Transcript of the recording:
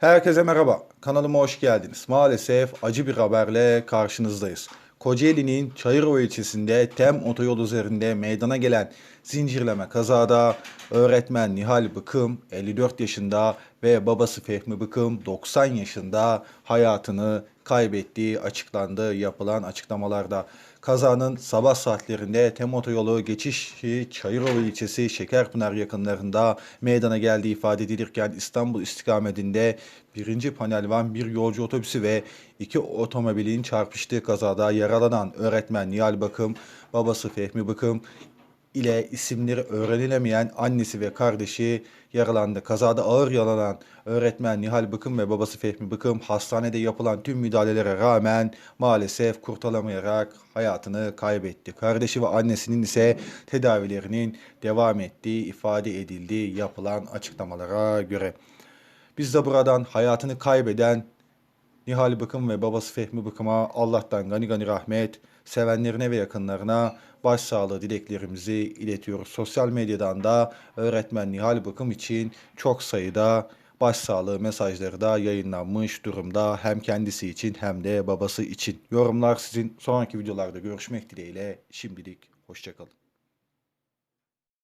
Herkese merhaba. Kanalıma hoş geldiniz. Maalesef acı bir haberle karşınızdayız. Kocaeli'nin Çayırova ilçesinde TEM otoyol üzerinde meydana gelen zincirleme kazada öğretmen Nihal Bıkım 54 yaşında ve babası Fehmi Bıkım 90 yaşında hayatını kaybettiği açıklandı yapılan açıklamalarda. Kazanın sabah saatlerinde TEM otoyolu geçişi Çayırova ilçesi Şekerpınar yakınlarında meydana geldiği ifade edilirken İstanbul istikametinde birinci panel van bir yolcu otobüsü ve iki otomobilin çarpıştığı kazada yaralanan öğretmen Nihal Bakım, babası Fehmi Bakım ile isimleri öğrenilemeyen annesi ve kardeşi yaralandı. Kazada ağır yaralanan öğretmen Nihal Bıkım ve babası Fehmi Bıkım hastanede yapılan tüm müdahalelere rağmen maalesef kurtulamayarak hayatını kaybetti. Kardeşi ve annesinin ise tedavilerinin devam ettiği ifade edildi yapılan açıklamalara göre. Biz de buradan hayatını kaybeden Nihal Bıkım ve babası Fehmi Bıkım'a Allah'tan gani gani rahmet, sevenlerine ve yakınlarına başsağlığı dileklerimizi iletiyoruz. Sosyal medyadan da öğretmen Nihal Bıkım için çok sayıda başsağlığı mesajları da yayınlanmış durumda. Hem kendisi için hem de babası için. Yorumlar sizin. Sonraki videolarda görüşmek dileğiyle. Şimdilik hoşçakalın.